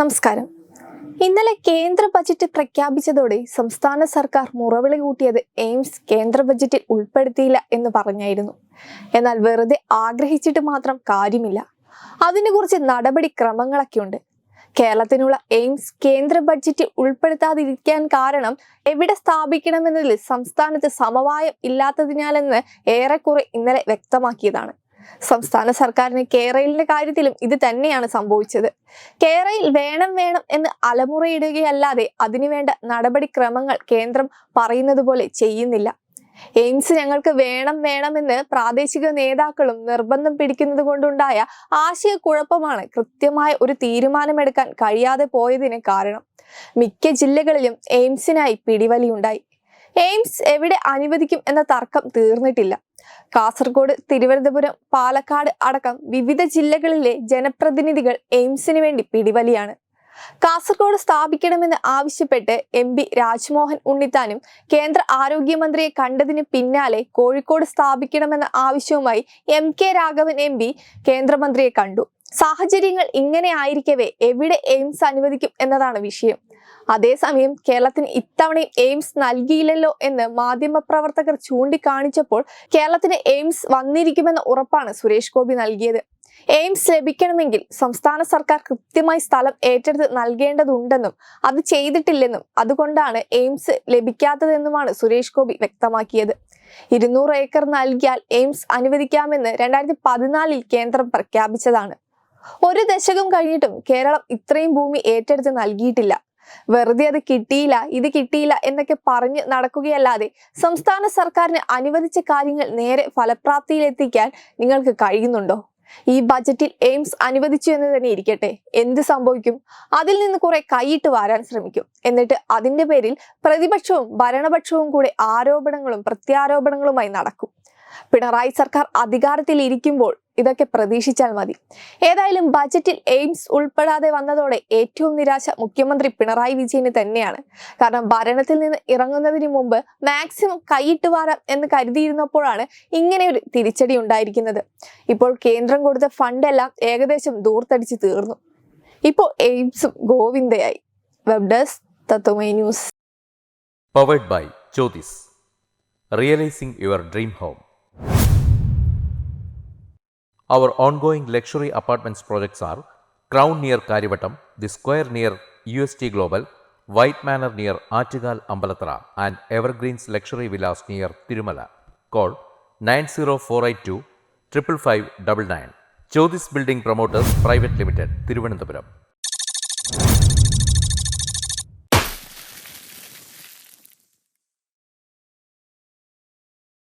നമസ്കാരം. ഇന്നലെ കേന്ദ്ര ബജറ്റ് പ്രഖ്യാപിച്ചതോടെ സംസ്ഥാന സർക്കാർ മുറവിളി കൂട്ടിയത് എയിംസ് കേന്ദ്ര ബജറ്റിൽ ഉൾപ്പെടുത്തിയില്ല എന്ന് പറഞ്ഞായിരുന്നു. എന്നാൽ വെറുതെ ആഗ്രഹിച്ചിട്ട് മാത്രം കാര്യമില്ല. അതിനെ കുറിച്ച് നടപടിക്രമങ്ങളൊക്കെ ഉണ്ട് കേരളത്തിനുള്ള എയിംസ് കേന്ദ്ര ബഡ്ജറ്റിൽ ഉൾപ്പെടുത്താതിരിക്കാൻ കാരണം എവിടെ സ്ഥാപിക്കണമെന്നതിൽ സംസ്ഥാനത്ത് സമവായം ഇല്ലാത്തതിനാലെന്ന് ഏറെക്കുറെ ഇന്നലെ വ്യക്തമാക്കിയതാണ്. സംസ്ഥാന സർക്കാരിന് കേരളിന്റെ കാര്യത്തിലും ഇത് തന്നെയാണ് സംഭവിച്ചത്. കേരയിൽ വേണം വേണം എന്ന് അലമുറയിടുകയല്ലാതെ അതിനുവേണ്ട നടപടിക്രമങ്ങൾ കേന്ദ്രം പറയുന്നത് പോലെ ചെയ്യുന്നില്ല. എയിംസ് ഞങ്ങൾക്ക് വേണം വേണമെന്ന് പ്രാദേശിക നേതാക്കളും നിർബന്ധം പിടിക്കുന്നത് കൊണ്ടുണ്ടായ ആശയക്കുഴപ്പമാണ് കൃത്യമായ ഒരു തീരുമാനമെടുക്കാൻ കഴിയാതെ പോയതിന് കാരണം. മിക്ക ജില്ലകളിലും എയിംസിനായി പിടിവലിയുണ്ടായി. എയിംസ് എവിടെ അനുവദിക്കും എന്ന തർക്കം തീർന്നിട്ടില്ല. കാസർഗോഡ് തിരുവനന്തപുരം പാലക്കാട് അടക്കം വിവിധ ജില്ലകളിലെ ജനപ്രതിനിധികൾ എയിംസിന് വേണ്ടി പിടിവലിയാണ്. കാസർഗോഡ് സ്ഥാപിക്കണമെന്ന് ആവശ്യപ്പെട്ട് എം പി രാജ്മോഹൻ ഉണ്ണിത്താനും കേന്ദ്ര ആരോഗ്യമന്ത്രിയെ കണ്ടതിന് പിന്നാലെ കോഴിക്കോട് സ്ഥാപിക്കണമെന്ന ആവശ്യവുമായി M K Raghavan M P കേന്ദ്രമന്ത്രിയെ കണ്ടു. സാഹചര്യങ്ങൾ ഇങ്ങനെ ആയിരിക്കവേ എവിടെ എയിംസ് അനുവദിക്കും എന്നതാണ് വിഷയം. അതേസമയം കേരളത്തിന് ഇത്തവണയും എയിംസ് നൽകിയില്ലല്ലോ എന്ന് മാധ്യമപ്രവർത്തകർ ചൂണ്ടിക്കാണിച്ചപ്പോൾ കേരളത്തിന് എയിംസ് വന്നിരിക്കുമെന്ന ഉറപ്പാണ് സുരേഷ് ഗോപി നൽകിയത്. എയിംസ് ലഭിക്കണമെങ്കിൽ സംസ്ഥാന സർക്കാർ കൃത്യമായി സ്ഥലം ഏറ്റെടുത്ത് നൽകേണ്ടതുണ്ടെന്നും അത് ചെയ്തിട്ടില്ലെന്നും അതുകൊണ്ടാണ് എയിംസ് ലഭിക്കാത്തതെന്നുമാണ് സുരേഷ് ഗോപി വ്യക്തമാക്കിയത്. ഇരുന്നൂറ് ഏക്കർ നൽകിയാൽ എയിംസ് അനുവദിക്കാമെന്ന് രണ്ടായിരത്തി പതിനാലിൽ കേന്ദ്രം പ്രഖ്യാപിച്ചതാണ്. ഒരു ദശകം കഴിഞ്ഞിട്ടും കേരളം ഇത്രയും ഭൂമി ഏറ്റെടുത്ത് നൽകിയിട്ടില്ല. വെറുതെ അത് കിട്ടിയില്ല ഇത് കിട്ടിയില്ല എന്നൊക്കെ പറഞ്ഞ് നടക്കുകയല്ലാതെ സംസ്ഥാന സർക്കാരിന് അനുവദിച്ച കാര്യങ്ങൾ നേരെ ഫലപ്രാപ്തിയിലെത്തിക്കാൻ നിങ്ങൾക്ക് കഴിയുന്നുണ്ടോ? ഈ ബജറ്റിൽ എയിംസ് അനുവദിച്ചു എന്ന് തന്നെ ഇരിക്കട്ടെ. എന്ത് സംഭവിക്കും? അതിൽ നിന്ന് കുറെ കൈയിട്ട് വാരാൻ ശ്രമിക്കും. എന്നിട്ട് അതിന്റെ പേരിൽ പ്രതിപക്ഷവും ഭരണപക്ഷവും കൂടെ ആരോപണങ്ങളും പ്രത്യാരോപണങ്ങളുമായി നടക്കും. പിണറായി സർക്കാർ അധികാരത്തിൽ ഇരിക്കുമ്പോൾ ഇതൊക്കെ പ്രതീക്ഷിച്ചാൽ മതി. ഏതായാലും ബജറ്റിൽ എയിംസ് ഉൾപ്പെടാതെ വന്നതോടെ ഏറ്റവും നിരാശ മുഖ്യമന്ത്രി പിണറായി വിജയന് തന്നെയാണ്. കാരണം ഭരണത്തിൽ നിന്ന് ഇറങ്ങുന്നതിന് മുമ്പ് മാക്സിമം കൈയിട്ട് എന്ന് കരുതിയിരുന്നപ്പോഴാണ് ഇങ്ങനെ ഒരു തിരിച്ചടി ഉണ്ടായിരിക്കുന്നത്. ഇപ്പോൾ കേന്ദ്രം കൊടുത്ത ഫണ്ടെല്ലാം ഏകദേശം ദൂർത്തടിച്ച് തീർന്നു. ഇപ്പോൾ എയിംസും ഗോവിന്ദയായി. Web desk Tatwamayi news powered by Jyothis realising your dream home Our ongoing luxury apartments projects are Crown near Karivatam, The Square near UST Global, White Manor near Achigal Ambalatra, and Evergreens Luxury Villas near Tirumala. Call 90482 55599. Jyotis Building Promoters Private Limited, Thiruvananthapuram.